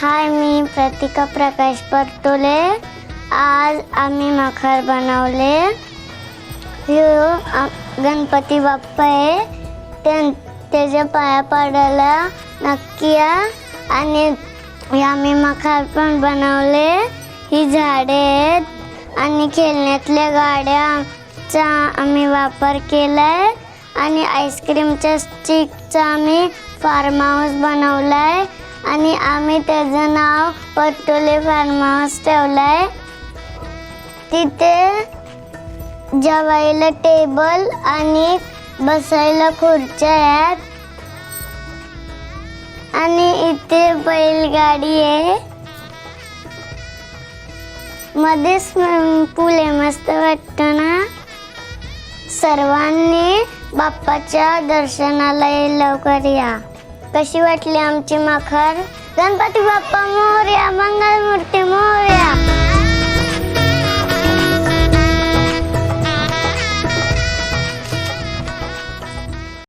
हाय मी प्रतिका प्रकाश परतोले. आज आम्ही मखर बनवले. ह्यो गणपती बाप्पा आहे. त्यां त्याच्या पाया पडायला नक्की या. आणि आम्ही मखार पण बनवले. ही झाडे आहेत. आणि खेळण्यातल्या गाड्याचा आम्ही वापर केला आहे आणि आईस्क्रीमच्या स्टिकचा आम्ही फार्म हाऊस बनवलाय. आणि आम्ही त्याचं नाव पटोले फार्म हाऊस ठेवलाय. तिथे जेवायला टेबल आणि बसायला खुर्च्या आहेत. आणि इथे बैलगाडी आहे. मध्ये स्विमिंग पूल आहे मस्त वाटतं. सर्वांनी बाप्पाच्या दर्शनाला ये लवकर या. कशी वाटली आमची माखर? गणपती बाप्पा मोरया मंगल